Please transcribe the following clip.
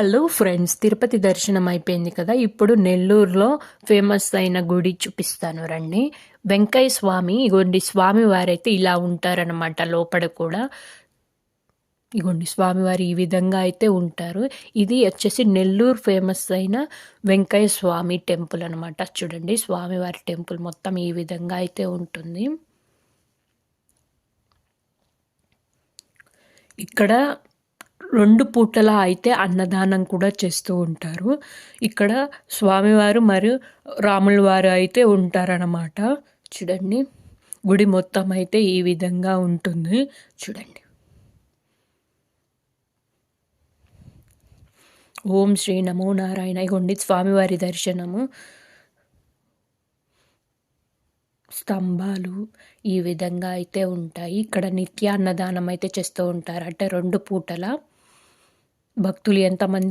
Hello friends Tirupati దర్శనం అయిపోయింది కదా. ఇప్పుడు నెల్లూరులో ఫేమస్ అయిన గుడి చూపిస్తాను రండి. వెంకయ్య స్వామి ఇగోండి స్వామి వారైతే ఇలా ఉంటారనమాట లోపల కూడా. ఇగోండి స్వామివారు ఈ విధంగా అయితే ఉంటారు. ఇది వచ్చేసి నెల్లూరు ఫేమస్ అయిన వెంకయ్య స్వామి టెంపుల్ అనమాట చూడండి స్వామివారి టెంపుల్ మొత్తం ఈ విధంగా అయితే ఉంటుంది. ఇక్కడ రెండు పూటలా అయితే అన్నదానం కూడా చేస్తూ ఉంటారు. ఇక్కడ స్వామివారు మరియు రాముల వారు అయితే ఉంటారన్నమాట. చూడండి. గుడి మొత్తం అయితే ఈ విధంగా ఉంటుంది. చూడండి. ఓం శ్రీ నమో నారాయణ ఇగోండి స్వామివారి దర్శనము. స్తంభాలు ఈ విధంగా అయితే ఉంటాయి. ఇక్కడ నిత్య అన్నదానం అయితే చేస్తూ ఉంటారు. అంటే రెండు పూటల. భక్తులు ఎంతమంది